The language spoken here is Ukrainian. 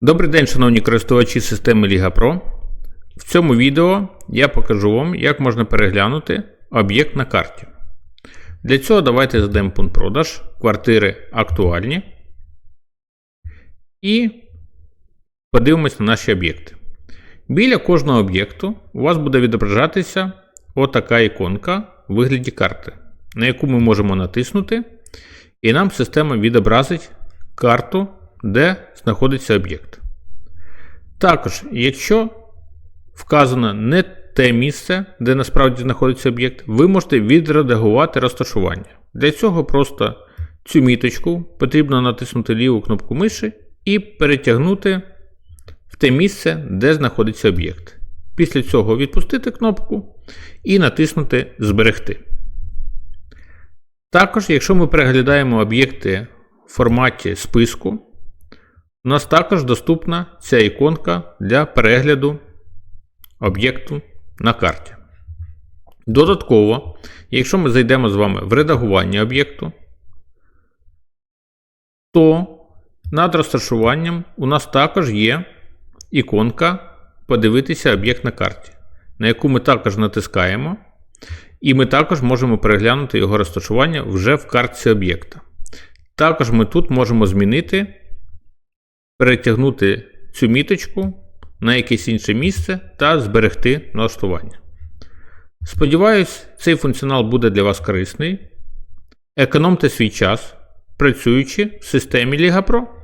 Добрий день, шановні користувачі системи Liga Pro. В цьому відео я покажу вам, як можна переглянути об'єкт на карті. Для цього давайте задаємо пункт продаж, квартири актуальні. І подивимось на наші об'єкти. Біля кожного об'єкту у вас буде відображатися отака іконка в вигляді карти, на яку ми можемо натиснути, і нам система відобразить карту, де знаходиться об'єкт. Також, якщо вказано не те місце, де насправді знаходиться об'єкт, ви можете відредагувати розташування. Для цього просто цю міточку потрібно натиснути ліву кнопку миші і перетягнути в те місце, де знаходиться об'єкт. Після цього відпустити кнопку і натиснути Зберегти. Також, якщо ми переглядаємо об'єкти в форматі списку, у нас також доступна ця іконка для перегляду об'єкту на карті. Додатково, якщо ми зайдемо з вами в редагування об'єкту, то над розташуванням у нас також є іконка Подивитися об'єкт на карті, на яку ми також натискаємо, і ми також можемо переглянути його розташування вже в картці об'єкта. Також ми тут можемо змінити, перетягнути цю міточку на якесь інше місце та зберегти налаштування. Сподіваюсь, цей функціонал буде для вас корисний. Економте свій час, працюючи в системі Liga Pro.